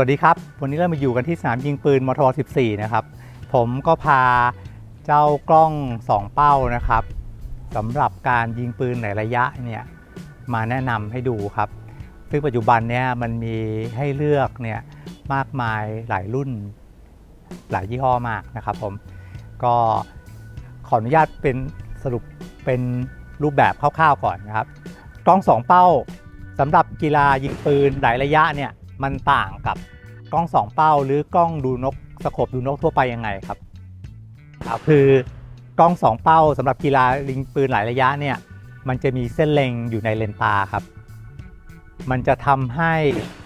วัสดีครับ วันนี้เรามาอยู่กันที่สนามยิงปืนมท14 นะครับ ผมก็พาเจ้ากล้อง 2 เป้านะครับสำหรับการยิงปืนในระยะเนี่ยมาแนะนำให้ดูครับ ซึ่งปัจจุบันเนี่ยมันมีให้เลือกเนี่ยมากมายหลายรุ่นหลายยี่ห้อมากนะครับผม ก็ขออนุญาตเป็นสรุปเป็นรูปแบบคร่าวๆก่อนนะครับ กล้อง 2 เป้าสำหรับกีฬายิงปืนหลายระยะเนี่ย มันต่างกับกล้อง2เป้าหรือกล้องดูนกสโคปดูนกทั่วไปยังไงครับครับคือกล้อง2เป้าสำหรับกีฬายิงปืนหลายระยะเนี่ยมันจะมีเส้นเล็งอยู่ในเลนตาครับ มันจะทำให้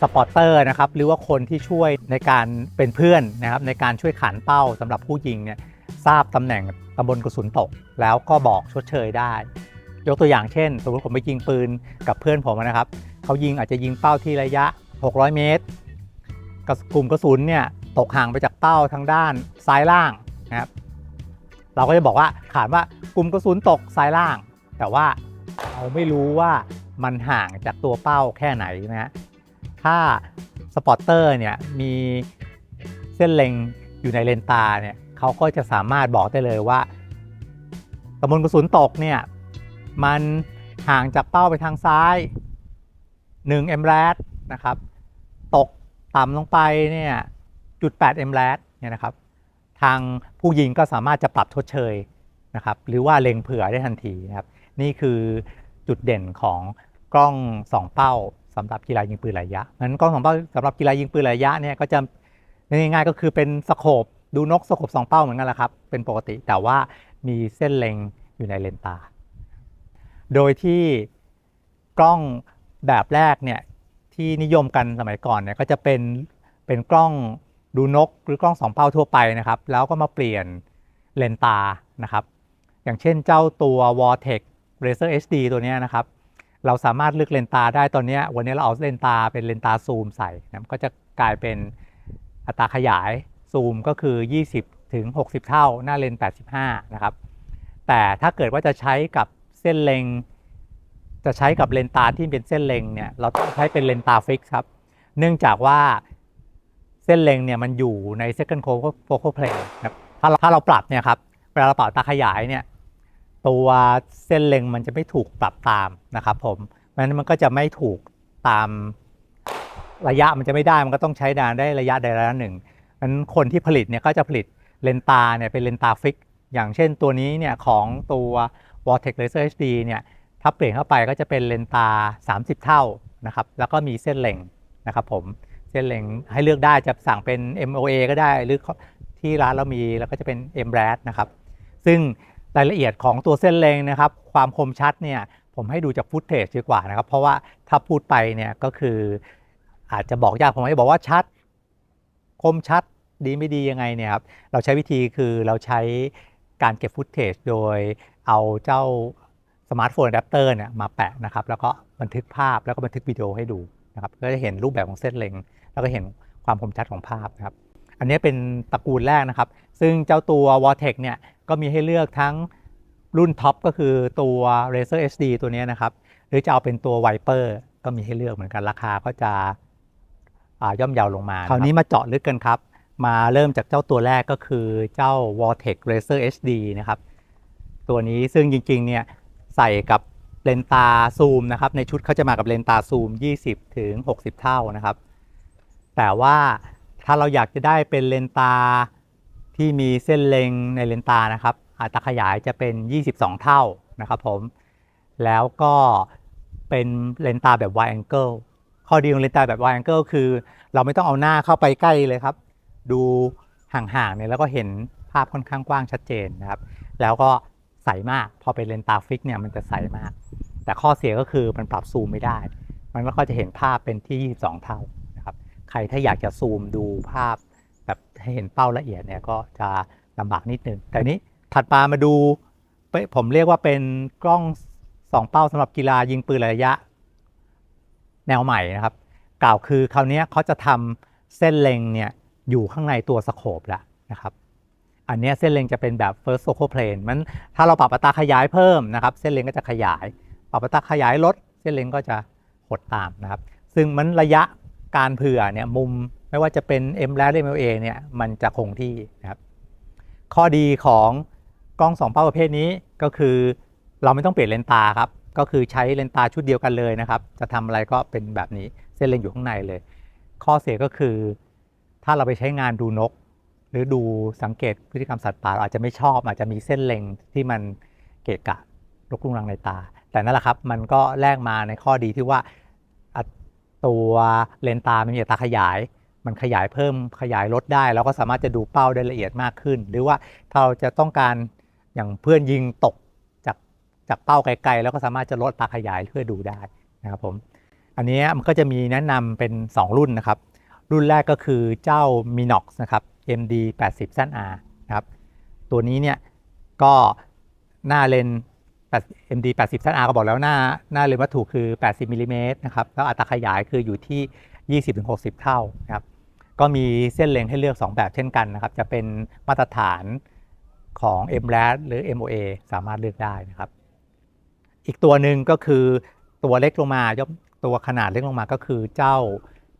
สปอร์เตอร์นะครับหรือว่าคนที่ช่วยในการเป็นเพื่อนนะครับในการช่วยขันเป้าสำหรับผู้ยิงเนี่ยทราบตำแหน่งตำบลกระสุนตก แล้วก็บอกชดเชยได้ ยกตัวอย่างเช่น สมมติผมไปยิงปืนกับเพื่อนผมนะครับเขายิงอาจจะยิงเป้าที่ระยะ 600 เมตรกระกลุ่มกระสุนเนี่ยตกห่างไปจากเป้าทางด้านซ้ายล่างนะครับ เราก็จะบอกว่าขานว่ากลุ่มกระสุนตกซ้ายล่าง แต่ว่าเราไม่รู้ว่ามันห่างจากตัวเป้าแค่ไหนนะฮะ ถ้าสปอตเตอร์เนี่ยมีเส้นเล็งอยู่ในเลนตาเนี่ยเขาก็จะสามารถบอกได้เลยว่าตำบลกระสุนตกเนี่ยมันห่างจากเป้าไปทางซ้าย1 m r a d นะครับ ตกต่ำลงไปเนี่ยจุด8 m r a d เนี่ยนะครับ ทางผู้ยิงก็สามารถจะปรับทดเชยนะครับ หรือว่าเล็งเผื่อได้ทันทีนะครับ นี่คือจุดเด่นของกล้อง 2 เป้าสำหรับกีฬายิงปืนระยะนั้นกล้อง2เป้าสำหรับกีฬายิงปืนระยะเนี่ยก็จะง่ายๆก็คือเป็นสโคปดูนกสโคป2เป้าเหมือนกันแหละครับ เป็นปกติแต่ว่ามีเส้นเล็งอยู่ในเลนตา โดยที่กล้องแบบแรกเนี่ย ที่นิยมกันสมัยก่อนเนี่ยก็จะเป็นเป็นกล้องดูนกหรือกล้องสองเป้าทั่วไปนะครับ แล้วก็มาเปลี่ยนเลนตานะครับ อย่างเช่นเจ้าตัว Vortex Razer HD ตัวนี้นะครับ เราสามารถเลือกเลนตาได้ตอนนี้วันนี้เราเอาเลนตาเป็นเลนตาซูมใส่นะก็จะกลายเป็นอัตราขยายซูมก็คือ 20 ถึง 60 เท่าหน้าเลน 85 นะครับ แต่ถ้าเกิดว่าจะใช้กับเส้นเล็ง จะใช้กับเลนตาที่เป็นเส้นเล็งเนี่ยเราต้องใช้เป็นเลนตาฟิกครับ เนื่องจากว่าเส้นเล็งเนี่ยมันอยู่ใน second focal plane นะครับถ้าเราถ้าเราปรับเนี่ยครับเวลาเราปรับตาขยายเนี่ยตัวเส้นเล็งมันจะไม่ถูกปรับตามนะครับผมเพราะฉะนั้นมันก็จะไม่ถูกตามระยะมันจะไม่ได้มันก็ต้องใช้ดานได้ระยะใดระยะหนึ่งนั้นคนที่ผลิตเนี่ยก็จะผลิตเลนตาเนี่ยเป็นเลนตาฟิก อย่างเช่นตัวนี้เนี่ยของตัว Vortex Laser HD เนี่ย ถ้าเปลี่ยนเข้าไปก็จะเป็นเลนตา 30 เท่านะครับแล้วก็มีเส้นเล็งนะครับผมเส้นเล็งให้เลือกได้จะสั่งเป็น MOA ก็ได้หรือที่ร้านเรามีแล้วก็จะเป็น m r a d นะครับซึ่งรายละเอียดของตัวเส้นเล็งนะครับความคมชัดเนี่ยผมให้ดูจากฟุตเทจดีกว่านะครับ เพราะว่าถ้าพูดไปเนี่ยก็คืออาจจะบอกยากผมไม่บอกว่าชัด คมชัดดีไม่ดียังไงเนี่ยครับเราใช้วิธีคือเราใช้การเก็บฟุตเทจโดยเอาเจ้า มาร์ทโฟนอะแดปเตอร์เนี่ยมาแปะนะครับแล้วก็บันทึกภาพแล้วก็บันทึกวิดีโอให้ดูนะครับก็จะเห็นรูปแบบของเส้นเล็ง แล้วก็เห็นความคมชัดของภาพนะครับอันนี้เป็นตระกูลแรกนะครับ ซึ่งเจ้าตัว Vortex เนี่ยก็มีให้เลือกทั้งรุ่นท็อปก็คือตัว Razer HD ตัวนี้นะครับ หรือจะเอาเป็นตัว Viper ก็มีให้เลือกเหมือนกันราคาก็จะย่อมเยาวลงมาคราวนี้มาเจาะลึกกันครับ มาเริ่มจากเจ้าตัวแรกก็คือเจ้า Vortex Razer HD นะครับ ตัวนี้ซึ่งจริงๆเนี่ย ใส่กับเลนตาซูมนะครับ ในชุดเขาจะมากับเลนตาซูม 20 ถึง 60 เท่านะครับ แต่ว่าถ้าเราอยากจะได้เป็นเลนตาที่มีเส้นเล็งในเลนตานะครับอัตราขยายจะเป็น 22 เท่านะครับผม แล้วก็เป็นเลนตาแบบ wide angle ข้อดีของเลนตาแบบ wide angle คือ เราไม่ต้องเอาหน้าเข้าไปใกล้เลยครับ ดูห่างๆเนี่ยแล้วก็เห็นภาพค่อนข้างกว้างชัดเจนนะครับ แล้วก็ ใสมาก พอเป็นเลนส์ตาฟิกเนี่ยมันจะใสมาก แต่ข้อเสียก็คือมันปรับซูมไม่ได้ มันก็จะเห็นภาพเป็นที่ 22 เท่านะครับใครถ้าอยากจะซูมดูภาพ แบบให้เห็นเป้าละเอียดเนี่ยก็จะลำบากนิดนึงแต่นี้ถัดมามาดูผมเรียกว่าเป็นกล้อง 2 เป้าสำหรับกีฬายิงปืนระยะ แนวใหม่นะครับ กล่าวคือคราวนี้เขาจะทำเส้นเล็งเนี่ยอยู่ข้างในตัวสโคปแล้วนะครับ อันนี้เส้นเล็งจะเป็นแบบ first focal plane มันถ้าเราปรับอัตราขยายเพิ่มนะครับ เส้นเล็งก็จะขยาย ปรับอัตราขยายลด เส้นเล็งก็จะหดตามนะครับ ซึ่งมันระยะการเผื่อเนี่ยมุมไม่ว่าจะเป็น M และ MLA เนี่ยมันจะคงที่นะครับ ข้อดีของกล้อง2เป้าประเภทนี้ก็คือเราไม่ต้องเปลี่ยนเลนตาครับ ก็คือใช้เลนตาชุดเดียวกันเลยนะครับ จะทำอะไรก็เป็นแบบนี้เส้นเลนอยู่ข้างในเลย ข้อเสียก็คือถ้าเราไปใช้งานดูนก หรือดูสังเกตพฤติกรรมสัตว์ป่าเราอาจจะไม่ชอบอาจจะมีเส้นเล็งที่มันเกะกะรกรุงรังในตา แต่นั่นแหละครับมันก็แลกมาในข้อดีที่ว่าตัวเลนตามันมีตาขยาย มันขยายเพิ่มขยายลดได้ แล้วก็สามารถจะดูเป้าได้ละเอียดมากขึ้น หรือว่าถ้าเราจะต้องการอย่างเพื่อนยิงตกจากจากเป้าไกลๆ แล้วก็สามารถจะลดตาขยายเพื่อดูได้นะครับผมอันนี้มันก็จะมีแนะนำเป็น 2 รุ่นนะครับ รุ่นแรกก็คือเจ้า Minox นะครับ MD 80 ZR นะครับตัวนี้เนี่ยก็หน้าเลนส์8 MD 80 ZR ก็บอกแล้วหน้าหน้าเลนวัตถุคือ 80มิลลิเมตรนะครับแล้วอัตราขยายคืออยู่ที่ 20-60 เท่านะครับก็มีเส้นเลนให้เลือก 2 แบบเช่นกันนะครับ จะเป็นมาตรฐานของ m r a d หรือ MOA สามารถเลือกได้นะครับ อีกตัวหนึ่งก็คือตัวเล็กลงมายกตัวขนาดเล็กลงมาก็คือเจ้า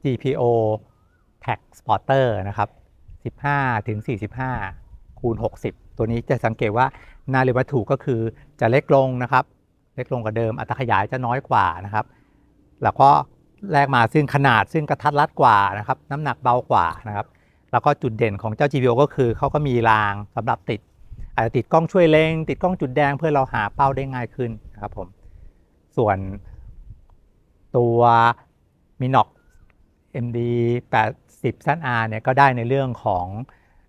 GPO Tag Spotter นะครับ 15 ถึง 45 คูณ 60 ตัวนี้จะสังเกตว่าหน้าเรยวัตถุก็คือจะเล็กลงนะครับ เล็กลงกว่าเดิมอัตราขยายจะน้อยกว่านะครับ แล้วก็แลกมาซึ่งขนาดซึ่งกระทัดรัดกว่านะครับ น้ำหนักเบากว่านะครับ แล้วก็จุดเด่นของเจ้า GPO ก็คือเขาก็มีรางสำหรับติดอาจจะติดกล้องช่วยเล็ง ติดกล้องจุดแดงเพื่อเราหาเป้าได้ง่ายขึ้นนะครับผมส่วนตัว Minox MD 80 ZR เนี่ยก็ได้ในเรื่องของ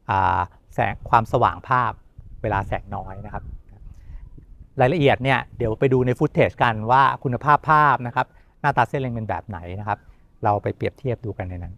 อแสงความสว่างภาพเวลาแสงน้อยนะครับ รายละเอียดเนี่ยเดี๋ยวไปดูในฟุตเทจกันว่าคุณภาพภาพนะครับ หน้าตาเส้นเล็งเป็นแบบไหนนะครับ เราไปเปรียบเทียบดูกันในนั้น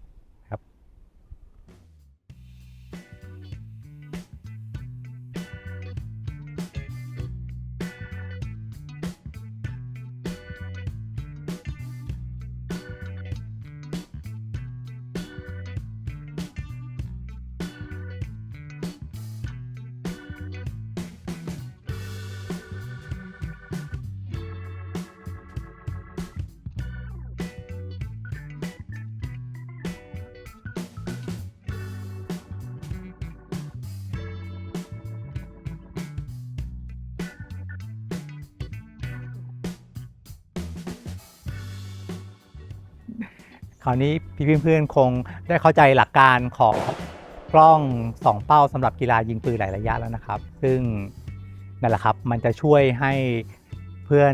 ราวนี้พี่เพื่อนๆคงได้เข้าใจหลักการของกล้อง 2 เป้าสำหรับกีฬายิงปืนหลายระยะแล้วนะครับ ซึ่งนั่นแหละครับมันจะช่วยให้เพื่อน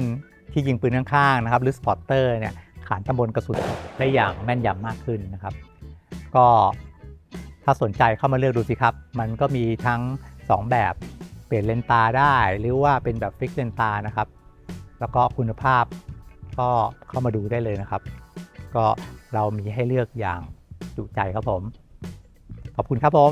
ที่ยิงปืนข้างๆนะครับ หรือสปอตเตอร์เนี่ยขานตำบลกระสุนได้อย่างแม่นยำมากขึ้นนะครับ ก็ถ้าสนใจเข้ามาเลือกดูสิครับ มันก็มีทั้ง 2 แบบเปลี่ยนเลนตาได้ หรือว่าเป็นแบบฟิกเลนตานะครับ แล้วก็คุณภาพก็เข้ามาดูได้เลยนะครับ ก็ เรามีให้เลือกอย่างจุใจครับผม ขอบคุณครับผม